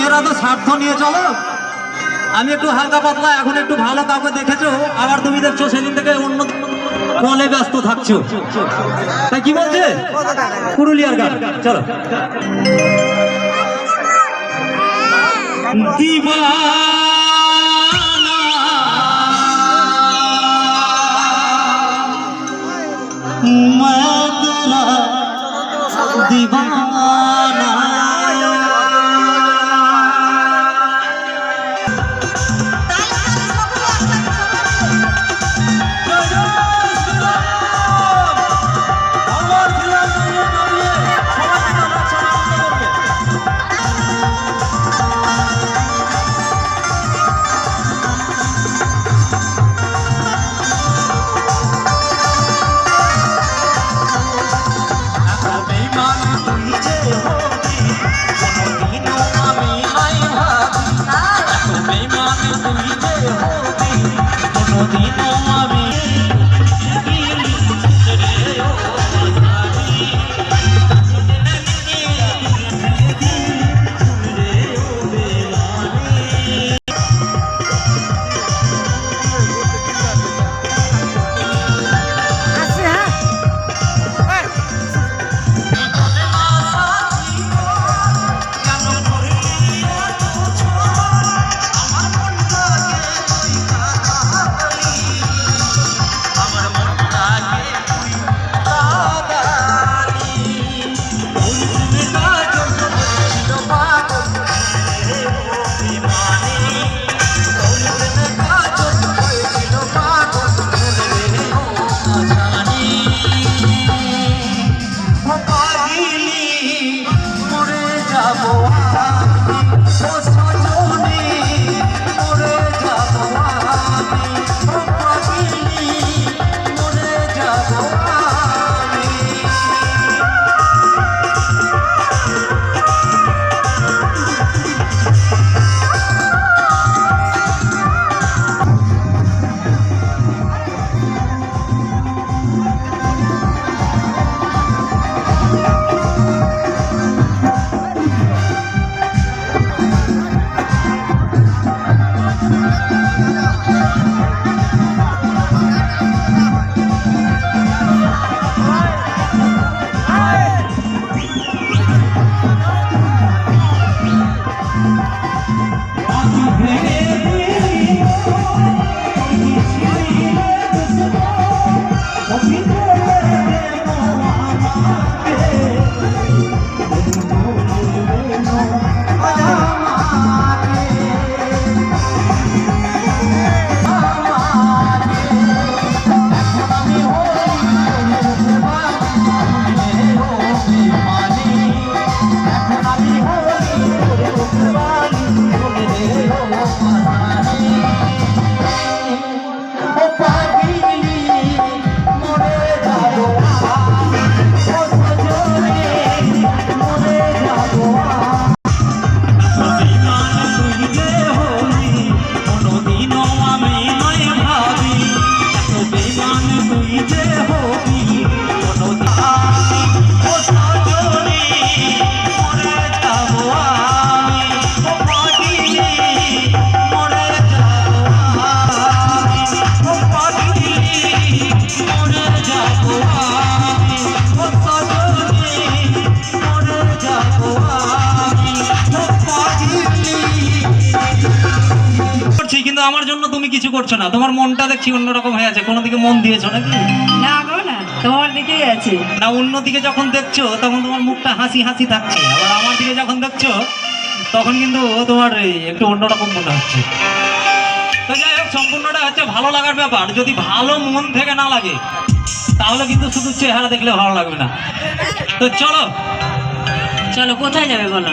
মেয়েরা তো স্বার্থ নিয়ে চলো আমি একটু হালকা পাতলা এখন একটু ভালো কাউকে দেখেছো আবার তুমি দেখছো সেদিন থেকে অন্য কলে ব্যস্ত থাকছো তাই কি বলছে পুরুলিয়ার গান চলো दीवाना मैं तेरा दीवाना করছি কিন্তু আমার জন্য তুমি কিছু করছ না। তোমার মনটা দেখছি অন্যরকম হয়ে আছে। কোনো দিকে মন দিয়েছ নাকি? না গো না। তোমার দিকেই আছে না অন্যদিকে যখন দেখছ তখন তোমার মুখটা হাসি হাসি থাকছে। আবার আমার দিকে যখন দেখছ তখন কিন্তু তোমার একটু অন্যরকম মনে হচ্ছে। তো যাই হোক সম্পূর্ণটা হচ্ছে ভালো লাগার ব্যাপার। যদি ভালো মন থেকে না লাগে তাহলে কিন্তু শুধু চেহারা দেখলে ভালো লাগবে না। তো চলো। চলো কোথায় যাবে বলো?